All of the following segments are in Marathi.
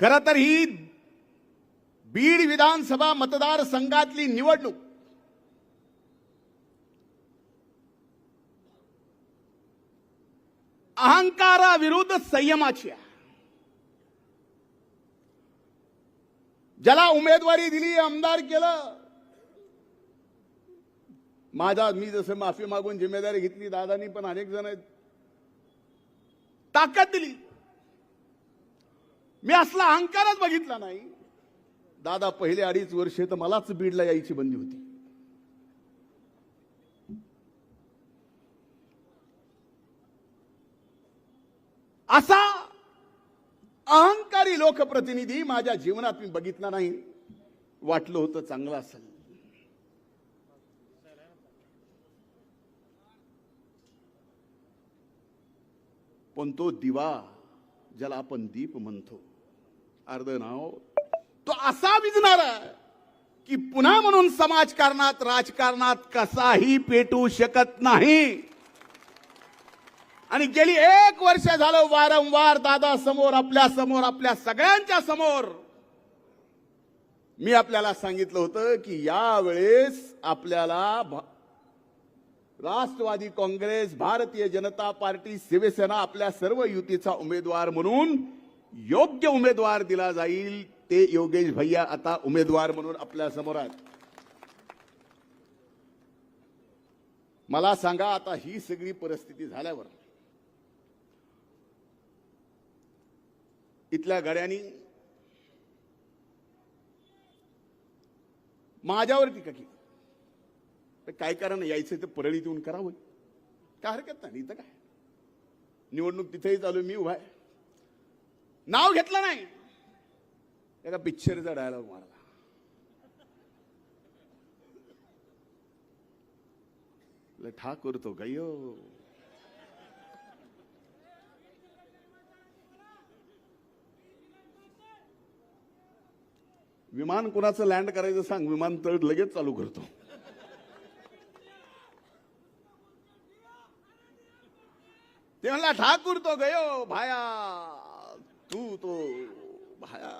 खर तर ही बीड विधानसभा मतदारसंघातली निवडणूक अहंकाराविरुद्ध संयमाची आहे ज्याला उमेदवारी दिली आमदार केलं माझा मी जसं माफी मागून जिम्मेदारी घेतली दादानी पण अनेक जण आहेत. ताकद दिली मी असला अहंकारच बघितला नाही. दादा पहिले अडीच वर्षे तर मलाच बीडला यायची बंदी होती. असा अहंकारी लोकप्रतिनिधी माझ्या जीवनात मी बघितला नाही. वाटलं होतं चांगलं असेल. पण तो दिवा ज्याला आपण दीप म्हणतो अर्ध नाव. तो असा विजणारा की पुन्हा म्हणून समाजकारणात राजकारणात कसाही पेटू शकत नाही. आणि गेली एक वर्ष झालं वारंवार दादा समोर आपल्यासमोर आपल्या सगळ्यांच्या समोर. मी आपल्याला सांगितलं होतं की यावेळेस आपल्याला भा- राष्ट्रवादी काँग्रेस भारतीय जनता पार्टी शिवसेना आपल्या सर्व युतीचा उमेदवार म्हणून योग्य उमेदवार दिला जाईल ते योगेश भैया आता उमेदवार म्हणून आपल्यासमोर आहेत. मला सांगा आता ही सगळी परिस्थिती झाल्यावर इथल्या गड्यांनी माझ्यावर टीका केली? तर काय कारण यायचं तर परळीत येऊन करावं? काय हरकत नाही इथं काय? निवडणूक तिथेही चालू मी उभा आहे. नाव घेतलं नाही. एका पिक्चरचा डायलॉग मारला. लय ठाकूर तो गयो विमान कुणाचं लँड करायचं सांग विमानतळ लगेच चालू करतो. ते म्हणला ठाकूर तो गयो भाया. तू तो भाया.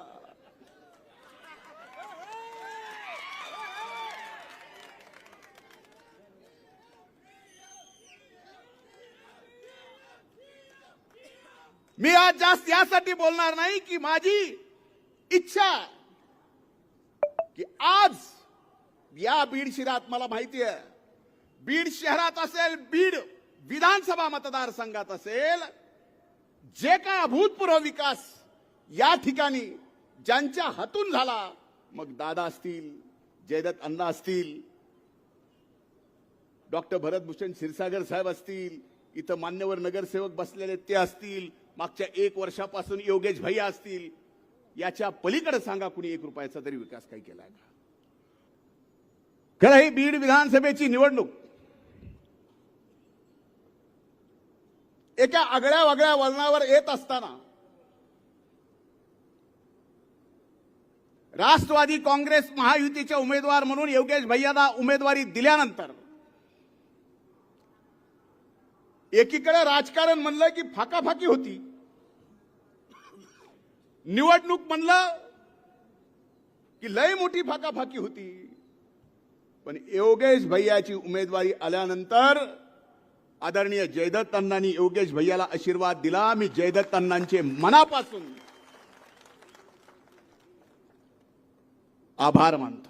मी आज जास्त यासाठी बोलणार नाही की माझी इच्छा की आज या बीड शहरात मला माहिती आहे. बीड शहरात असेल बीड विधानसभा मतदारसंघात असेल जे काय अभूतपूर्व विकास या ठिकाणी ज्यांच्या हातून झाला मग दादा असतील जयदत्त अण्णा असतील डॉक्टर भरतभूषण क्षीरसागर साहेब असतील इथं मान्यवर नगरसेवक बसलेले ते असतील मागच्या एक वर्षापासून योगेश भैया असतील याच्या पलीकडे सांगा कुणी एक रुपयाचा तरी विकास काही केलाय का? खरं ही बीड विधानसभेची निवडणूक एका आगळ्या वागळ्या वळणावर येत असताना राष्ट्रवादी काँग्रेस महायुतीचे उमेदवार म्हणून योगेश भैयाला उमेदवारी दिल्यानंतर एकीकडे राजकारण म्हणलं की फाकाफाकी होती. निवडणूक म्हणलं की लय मोठी फाकाफाकी होती. पण योगेश भैयाची उमेदवारी आल्यानंतर आदरणीय जयदत्त अण्णांनी योगेश भैयाला आशीर्वाद दिला. मी जयदत्त अण्णांचे मनापासून आभार मानतो.